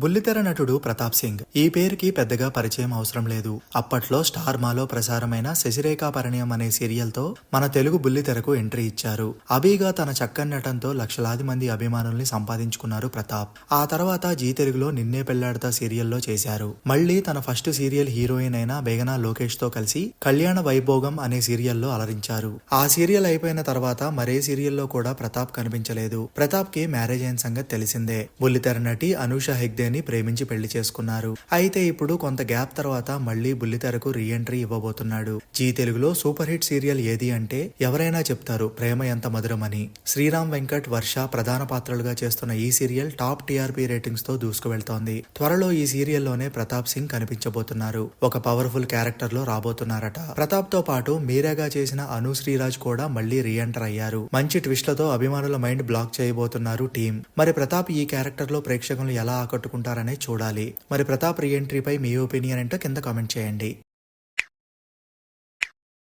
బుల్లితెర నటుడు ప్రతాప్ సింగ్. ఈ పేరుకి పెద్దగా పరిచయం అవసరం లేదు. అప్పట్లో స్టార్ మాలో ప్రసారమైన శశిరేఖ పరిణయం అనే సీరియల్తో మన తెలుగు బుల్లితెరకు ఎంట్రీ ఇచ్చారు. అబీగా తన చక్కని నటంతో లక్షలాది మంది అభిమానుల్ని సంపాదించుకున్నారు ప్రతాప్. ఆ తర్వాత జీ తెలుగులో నిన్నే పెళ్ళాడతా సీరియల్లో చేశారు. మళ్ళీ తన ఫస్ట్ సీరియల్ హీరోయిన్ అయిన బేగనా లోకేష్తో కలిసి కళ్యాణ వైభోగం అనే సీరియల్లో అలరించారు. ఆ సీరియల్ అయిపోయిన తర్వాత మరే సీరియల్లో కూడా ప్రతాప్ కనిపించలేదు. ప్రతాప్కి మ్యారేజ్ అయిన సంగతి తెలిసిందే. బుల్లితెర నటి అనూష బుల్లిని ప్రేమించి పెళ్ళి చేసుకున్నారు. అయితే ఇప్పుడు కొంత గ్యాప్ తర్వాత మళ్ళీ బుల్లితెరకు రీఎంట్రీ ఇవ్వబోతున్నాడు. జీ తెలుగులో సూపర్ హిట్ సీరియల్ ఏది అంటే ఎవరైనా చెప్తారు ప్రేమ ఎంత మధురమని. శ్రీరామ్ వెంకట్ వర్ష ప్రధాన పాత్రలుగా చేస్తున్న ఈ సీరియల్ టాప్ టీఆర్పీ రేటింగ్స్తో దూసుకువెళ్తోంది. త్వరలో ఈ సీరియల్లోనే ప్రతాప్ సింగ్ కనిపించబోతున్నారు. ఒక పవర్ఫుల్ క్యారెక్టర్లో రాబోతున్నారట. ప్రతాప్తో పాటు మీరాగా చేసిన అను శ్రీరాజ్ కూడా మళ్ళీ రీఎంటర్ అయ్యారు. మంచి ట్విస్ట్లతో అభిమానుల మైండ్ బ్లాక్ చేయబోతున్నారు టీం మరి ప్రతాప్ ఈ క్యారెక్టర్లో ప్రేక్షకులను ఎలా తీసుకుంటారనే చూడాలి. మరి ప్రతాప్ రీఎంట్రీపై మీ ఒపీనియన్ ఏంటో కింద కామెంట్ చేయండి.